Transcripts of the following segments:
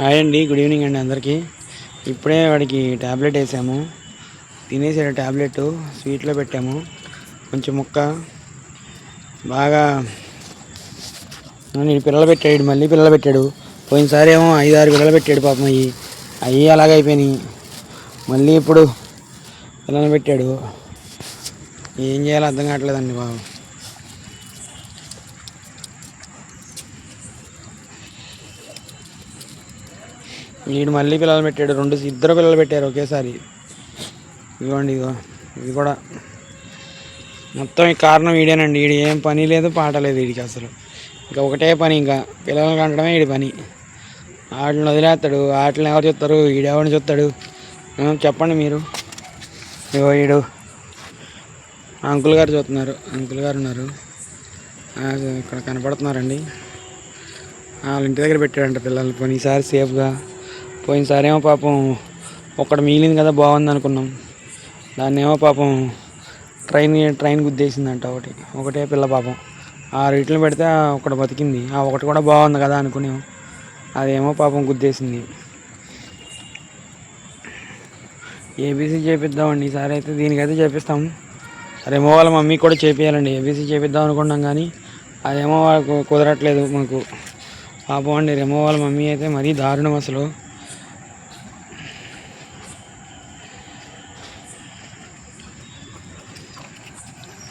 Hi అండి good evening అండి అందరికీ. ఇప్పుడే వాడికి ట్యాబ్లెట్ వేసాము. తినేసాడు ట్యాబ్లెట్ స్వీట్లో పెట్టాము. కొంచెం ముక్క బాగా నేను పిల్లలు పెట్టాడు మళ్ళీ పిల్లలు పెట్టాడు. పోయినసారి ఏమో ఐదు ఆరు పిల్లలు పెట్టాడు పాపం అయ్యి. అయ్యి అలాగైపోయినాయి మళ్ళీ ఇప్పుడు పిల్లలు పెట్టాడు. ఏం చేయాలో అర్థం కావట్లేదండి బాబు. వీడు మళ్ళీ పిల్లలు పెట్టాడు. రెండు ఇద్దరు పిల్లలు పెట్టారు ఒకేసారి. ఇదిగోండి ఇదిగో. ఇది కూడా మొత్తం ఈ కారణం వీడేనండి వీడు ఏం పని లేదు పాట లేదు వీడికి అసలు. ఇంకా ఒకటే పని ఇంకా. పిల్లలు కంటడమే వీడి పని. ఆటలు వదిలేస్తాడు. ఆటలను ఎవరు చూస్తారు? వీడెవరిని చూస్తాడు? చెప్పండి మీరు. ఇగో వీడు అంకుల్ గారు చూస్తున్నారు. అంకుల్ గారు ఉన్నారు. ఇక్కడ కనపడుతున్నారండి. వాళ్ళ ఇంటి దగ్గర పెట్టాడంట పిల్లల్ని. పోయినసారి సేఫ్గా పోయినసారేమో పాపం ఒక్కడ మిగిలింది కదా బాగుంది అనుకున్నాం దాన్నేమో పాపం ట్రైన్ ట్రైన్ గుద్దేసిందంట ఒకటి. ఒకటే పిల్ల పాపం. ఆ రీట్లు పెడితే ఒకటి బతికింది. ఆ ఒకటి కూడా బాగుంది కదా అనుకున్నాం అదేమో పాపం గుద్దేసింది. ఏబీసీ చేపిద్దామండి. ఈసారి అయితే దీనికైతే చేపిస్తాము రేమో వాళ్ళ మమ్మీ కూడా చేపియాలండి. ఏబీసీ చేపిద్దాం అనుకున్నాం కానీ అదేమో వాళ్ళకు కుదరట్లేదు మాకు. పాపం అండి రేమో వాళ్ళ మమ్మీ అయితే మరీ దారుణం అసలు.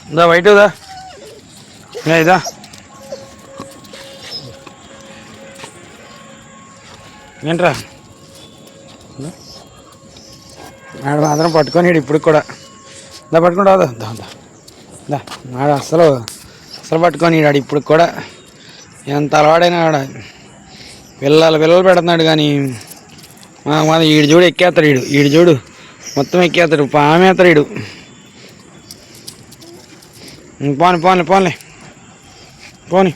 దా బయట ఏ, ఇదా ఏంట్రా? ఆడ మాత్రం పట్టుకొని ఇప్పుడు కూడా. దా పట్టుకుంటా దా దా. దా అసలు అసలు పట్టుకొని ఆడు ఇప్పుడు కూడా. ఎంత అలవాడైనా ఆడ. పిల్లలు పిల్లలు పెడుతున్నాడు కానీ మా మన ఈడు చూడు ఎక్కేస్తాడు ఈడు. ఈడు చూడు మొత్తం ఎక్కేస్తాడు పామేస్తాడు ఈడు. పోనీ పోనీ పోనీ. పోనీ.